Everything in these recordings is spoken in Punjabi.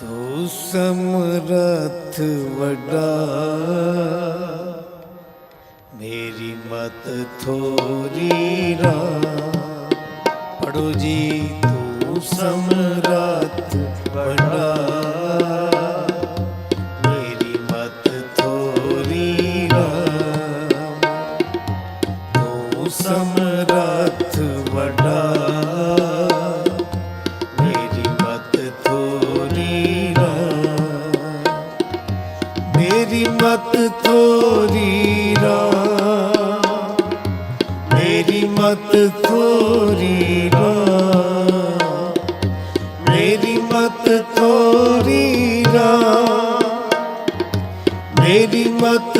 ਤੂੰ ਸਮਰਥ ਵੱਡਾ। ਮੇਰੀ ਮਤ ਥੋਰੀ ਰਾ ਪੜੋ ਜੀ ਤੂੰ ਸਮਰਥ ਥੋਰੀ ਨਾ। ਮੇਰੀ ਮਤ ਥੋਰੀ ਨਾ। ਮੇਰੀ ਮਤ ਥੋਰੀ ਨਾ। ਮੇਰੀ ਮਤ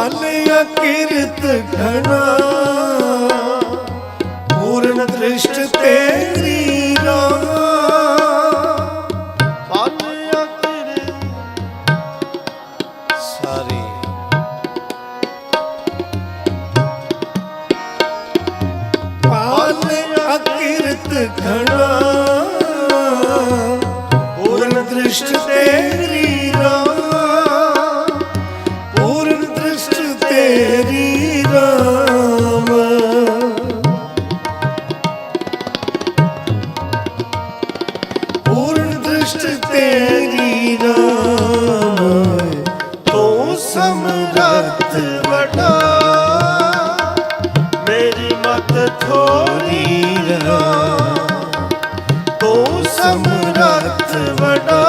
ਪਾਲਿਆ ਕਿਰਤ ਘਣਾ। ਪੂਰਨ ਦ੍ਰਿਸ਼ਟ ਤੇਰੀ ਰਾ ਦ੍ਰਿਸ਼ਟ ਤੇਰੀ ਰਾਮ। ਪੂਰਨ ਦ੍ਰਿਸ਼ਟ ਤੇਰੀ ਰਾਮ। ਤੂੰ ਸਮਰੱਥ ਵੱਡਾ ਮੇਰੀ ਮਤ ਥੋਰੀ ਰਾ ਤੂੰ ਸਮਰੱਥ ਵੱਡਾ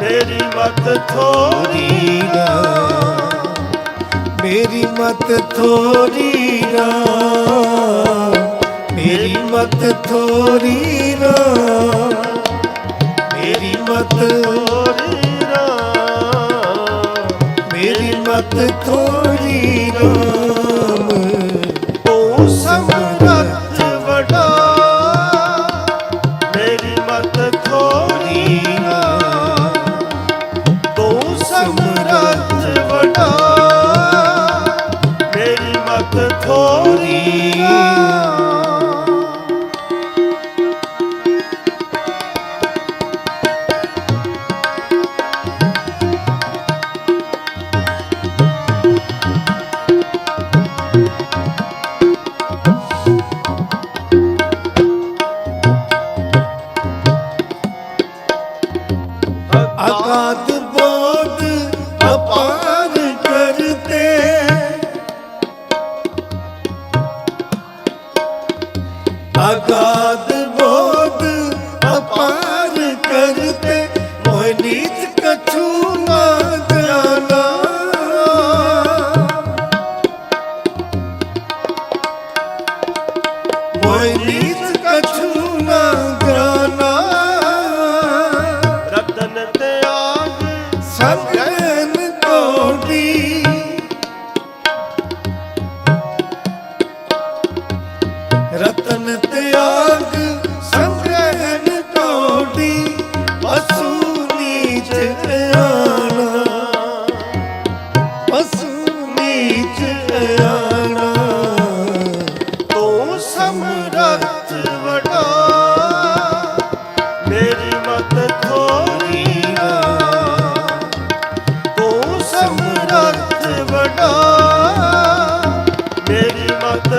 ਮੇਰੀ ਮਤ ਥੋਰੀ ਰਾ ਮੇਰੀ ਮਤ ਥੋਰੀ ਰਾ ਮੇਰੀ ਮਤ ਥੋਰੀ ਰਾ ਮੇਰੀ ਮਤ ਥੋੜੀ ਰਾ ਮੇਰੀ ਮਤ ਥੋਰੀ ਰਾਮ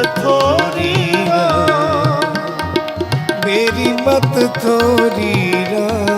ਮਤ ਥੋੜੀ ਮੇਰੀ ਮਤ ਥੋਰੀ ਰਾਮ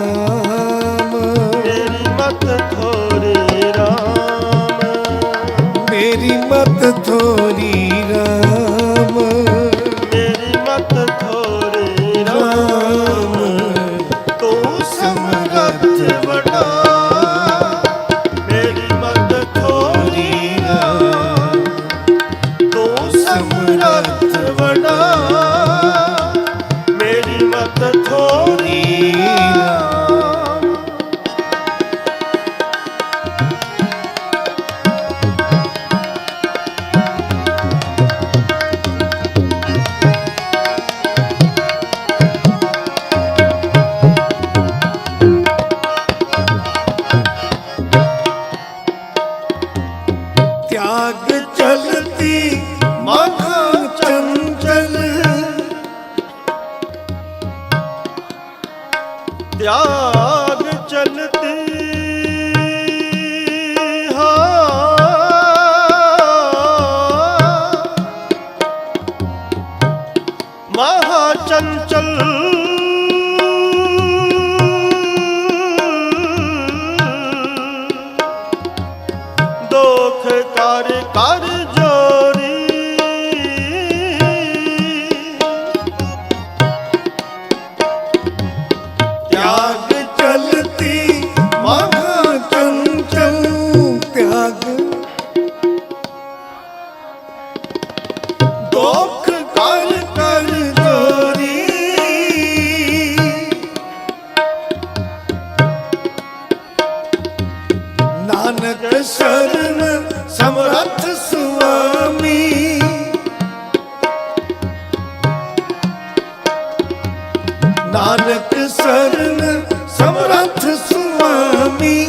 त्याग चलती महाचंचल ਨਾਨਕ ਸਰਨ ਸਮਰੱਥ ਸੁਆਮੀ।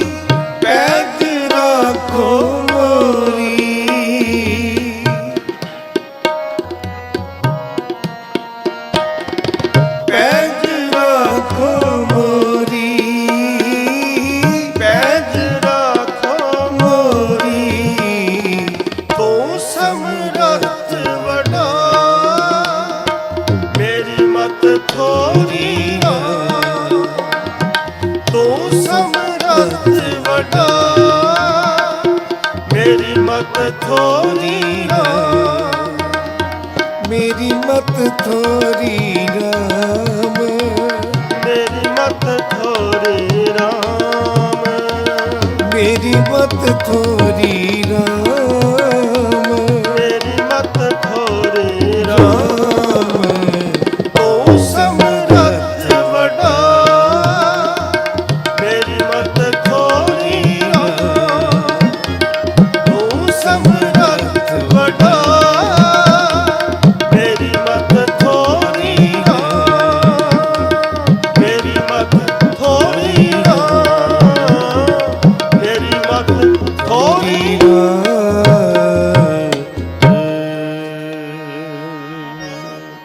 ਥੋਰੀ ਰਾਮ। ਮੇਰੀ ਮਤ ਥੋਰੀ ਮੇਰੀ ਮਤ ਥੋਰੀ ਰਾਮ।